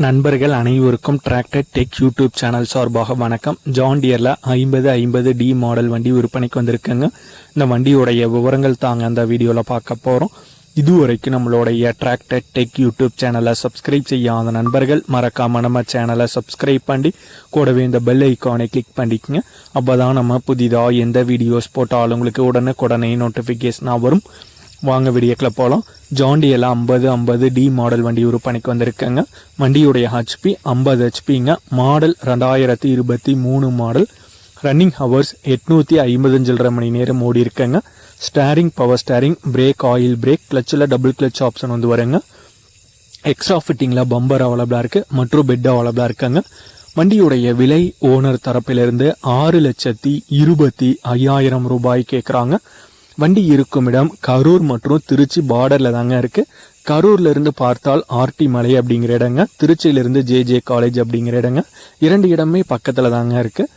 நண்பர்கள் அனைவருக்கும் tractor tech YouTube channel சார்பாக வணக்கம். ஜான் டியரில் ஐம்பது ஐம்பது டி மாடல் வண்டி விற்பனைக்கு வந்திருக்குங்க. இந்த வண்டியோடைய விவரங்கள் தாங்க அந்த வீடியோவில் பார்க்க போகிறோம் இதுவரைக்கும் நம்மளுடைய டிராக்டர் டெக் யூடியூப் சேனலை சப்ஸ்கிரைப் செய்யாத நண்பர்கள் மறக்காம நம்ம சேனலை சப்ஸ்கிரைப் பண்ணி கூடவே இந்த பெல் ஐக்கானை கிளிக் பண்ணிக்கோங்க. அப்போ தான் நம்ம புதிதாக எந்த வீடியோஸ் போட்டாலும் உங்களுக்கு உடனே உடனே நோட்டிஃபிகேஷனாக வரும். வாங்க விடியக்கில் போகலாம் ஜாண்டியில் ஐம்பது ஐம்பது டி மாடல் வண்டி விற்பனைக்கு வந்திருக்கேங்க. வண்டியுடைய ஹெச்பி ஐம்பது ஹெச்பிங்க மாடல் ரெண்டாயிரத்தி இருபத்தி மூணு மாடல் ரன்னிங் ஹவர்ஸ் எட்நூற்றி ஐம்பது மணி நேரம் ஓடி இருக்கேங்க steering power steering brake oil brake கிளச்சில் double clutch option வந்து வருங்க. எக்ஸ்ட்ரா ஃபிட்டிங்கில் பம்பர் அவைலபிளாக இருக்குது மற்றும் பெட் அவைலபிளாக இருக்காங்க. வண்டியுடைய விலை ஓனர் தரப்பிலிருந்து ஆறு லட்சத்தி இருபத்தி ஐயாயிரம் ரூபாய் கேட்குறாங்க வண்டி இருக்கும் இடம் கரூர் மற்றும் திருச்சி பார்டரில் தாங்க இருக்குது கரூர்லேருந்து பார்த்தால் ஆர்டி மலை அப்படிங்கிற இடங்க திருச்சியிலிருந்து ஜே ஜே காலேஜ் அப்படிங்கிற இடங்க. இரண்டு இடமே பக்கத்தில் தாங்க இருக்குது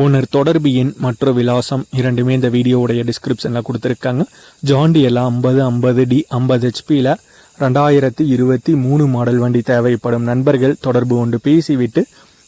ஓனர் தொடர்பு எண் மற்றும் விலாசம் இரண்டுமே இந்த வீடியோவுடைய டிஸ்கிரிப்ஷனில் கொடுத்துருக்காங்க. ஜாண்டியெல்லாம் ஐம்பது ஐம்பது டி ஐம்பது ஹெச்பியில் ரெண்டாயிரத்தி இருபத்தி மூணு மாடல் வண்டி தேவைப்படும் நண்பர்கள் தொடர்பு கொண்டு பேசிவிட்டு